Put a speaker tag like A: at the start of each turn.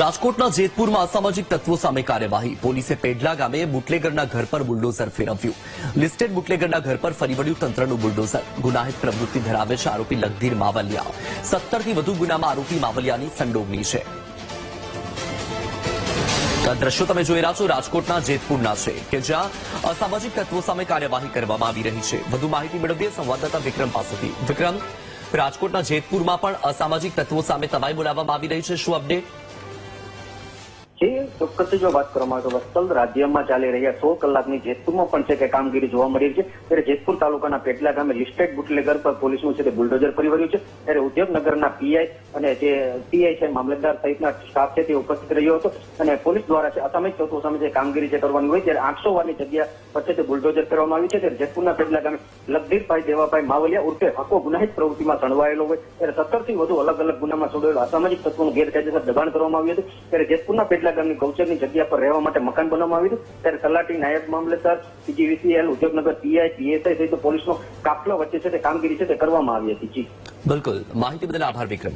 A: રાજકોટના જેતપુરમાં અસામાજિક તત્વો સામે કાર્યવાહી. પોલીસે પેડલા ગામે બુટલેગરના ઘર પર બુલડોઝર ફેરવ્યું. લિસ્ટેડ બુટલેગરના ઘર પર ફરી વળ્યું તંત્રનું બુલડોઝર. ગુનાહિત પ્રવૃત્તિ ધરાવે છે આરોપી લગધીર માવલિયા. સત્તરથી વધુ ગુનામાં આરોપી માવલિયાની સંડોવણી છે. દ્રશ્યો તમે જોઈ રહ્યા છો રાજકોટના જેતપુરના છે, કે જ્યાં અસામાજિક તત્વો સામે કાર્યવાહી કરવામાં આવી રહી છે. વધુ માહિતી મેળવીએ સંવાદદાતા વિક્રમ પાસેથી. વિક્રમ, રાજકોટના જેતપુરમાં પણ અસામાજિક તત્વો સામે તવાઈ બોલાવવામાં આવી રહી છે. શું અપડેટ
B: ચોક્કસ જો વાત કરવામાં આવે તો રાજ્યમાં ચાલી રહ્યા સો કલાકની જેતપુરમાં પણ છે કે કામગીરી જોવા મળી છે. ત્યારે જેતપુર તાલુકાના પેટલા ગામે લિસ્ટેડ બુટલેગર પર પોલીસનું છે તે બુલડોઝર ફરી વળ્યું છે. ત્યારે ઉદ્યોગનગરના પીઆઈ અને જે પીઆઈ છે, મામલતદાર સહિતના સ્ટાફ છે, તે ઉપસ્થિત રહ્યો હતો. અને પોલીસ દ્વારા છે અસામયિક તત્વો સામે જે કામગીરી જે કરવાની હોય, ત્યારે આઠસો વારની જગ્યા વચ્ચે તે બુલડોઝર કરવામાં આવ્યું છે. ત્યારે જેતપુરના પેટલા ગામે લગધીરભાઈ દેવાભાઈ માવલિયા ઉર્ફે હકો ગુનાહિત પ્રવૃત્તિમાં સંડવાયેલો હોય. ત્યારે સત્તરથી વધુ અલગ અલગ ગુનામાં સંડોવાયેલો અસામાજિક તત્વોનું ગેરકાયદેસર દબાણ કરવામાં આવ્યું હતું. ત્યારે જેતપુરના પેટલા ગામની ગૌચરની જગ્યા પર રહેવા માટે મકાન બનાવવામાં આવ્યું હતું. ત્યારે તલાટી નાયબ મામલતદાર, પીજીવીસીએલ, ઉદ્યોગનગર પીઆઈ, પીએસઆઈ સહિત પોલીસનો કાફલો વચ્ચે છે તે કામગીરી છે તે કરવામાં આવી હતી. જી.
A: બિલકુલ. માહિતી બદલ આભાર વિક્રમ.